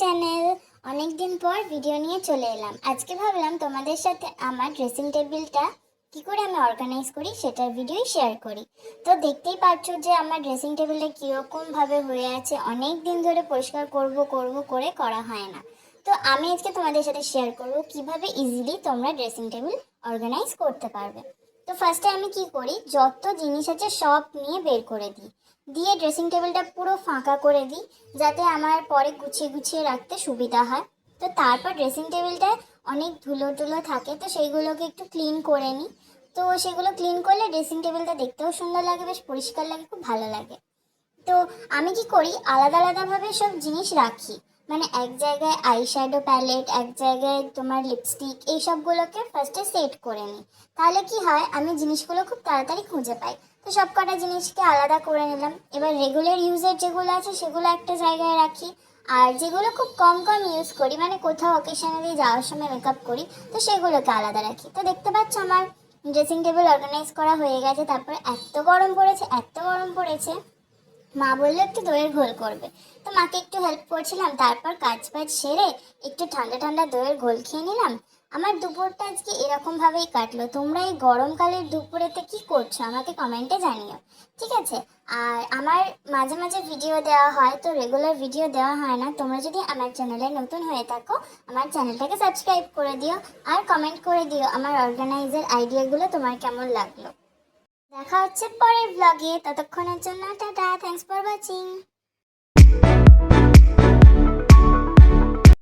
Channel অনেক দিন পর ভিডিও নিয়ে চলে এলাম। আজকে ভাবলাম তোমাদের সাথে আমার ড্রেসিং টেবিলটা কি করে আমি অর্গানাইজ করি সেটার ভিডিওই শেয়ার করি। তো দেখতেই পাচ্ছ যে আমার ড্রেসিং টেবিলটা কীরকম ভাবে হয়ে আছে অনেক দিন ধরে পরিষ্কার করব করব করে করা হয় না। তো আমি আজকে তোমাদের সাথে শেয়ার করব কীভাবে ইজিলি তোমরা ড্রেসিং টেবিল অর্গানাইজ করতে পারবে। তো ফার্স্টে আমি কি করি, যত জিনিস আছে সব নিয়ে বের করে দিই। দিয়ে ড্রেসিং টেবিলটা পুরো ফাঁকা করে দিই, যাতে আমার পরে গুছিয়ে গুছিয়ে রাখতে সুবিধা হয়। তো তারপর ড্রেসিং টেবিলটায় অনেক ধুলো টুলো থাকে, তো সেইগুলোকে একটু ক্লিন করে নিই। তো সেগুলো ক্লিন করলে ড্রেসিং টেবিলটা দেখতেও সুন্দর লাগে, বেশ পরিষ্কার লাগে, খুব ভালো লাগে। তো আমি কি করি, আলাদা আলাদাভাবে সব জিনিস রাখি। মানে এক জায়গায় আই শ্যাডো প্যালেট এক জায়গায় তোমার লিপস্টিক এই সবগুলোকে ফার্স্টে সেট করে নিই তাহলে কি হয়? আমি জিনিসগুলো খুব তাড়াতাড়ি খুঁজে পাই। তো সব কটা জিনিসকে আলাদা করে নিলাম। এবার রেগুলার ইউজের যেগুলো আছে, সেগুলো একটা জায়গায় রাখি। আর যেগুলো খুব কম কম ইউজ করি মানে কোথাও অকেশনালি যাওয়ার সময় মেকআপ করি, তো সেগুলোকে আলাদা রাখি। তো দেখতে পাচ্ছ আমার ড্রেসিং টেবিল অর্গানাইজ করা হয়ে গেছে, তারপরে এত গরম পড়েছে, এত গরম পড়েছে। মা বলল, একটু দইয়ের ঘোল করবে। তো মাকে একটু হেল্প করছিলাম, তারপর কাজ বাজ সেরে একটু ঠান্ডা ঠান্ডা দইয়ের ঘোল খেয়ে নিলাম। আমার দুপুরটা আজকে এরকম ভাবেই কাটলো। তোমরা এই গরমকালের দুপুরেতে কি করছ, আমাকে কমেন্টে জানিও, ঠিক আছে? আর আমার মাঝে মাঝে ভিডিও দেওয়া হয়, তো রেগুলার ভিডিও দেওয়া হয় না। তোমরা যদি আমার চ্যানেলে নতুন হয়ে থাকো, আমার চ্যানেলটাকে সাবস্ক্রাইব করে দিও আর কমেন্ট করে দিও। আমার অর্গানাইজের আইডিয়াগুলো তোমার কেমন লাগল? দেখা হচ্ছে পরের ব্লগে ততক্ষণের জন্য টাটা থ্যাংকস ফর ওয়াচিং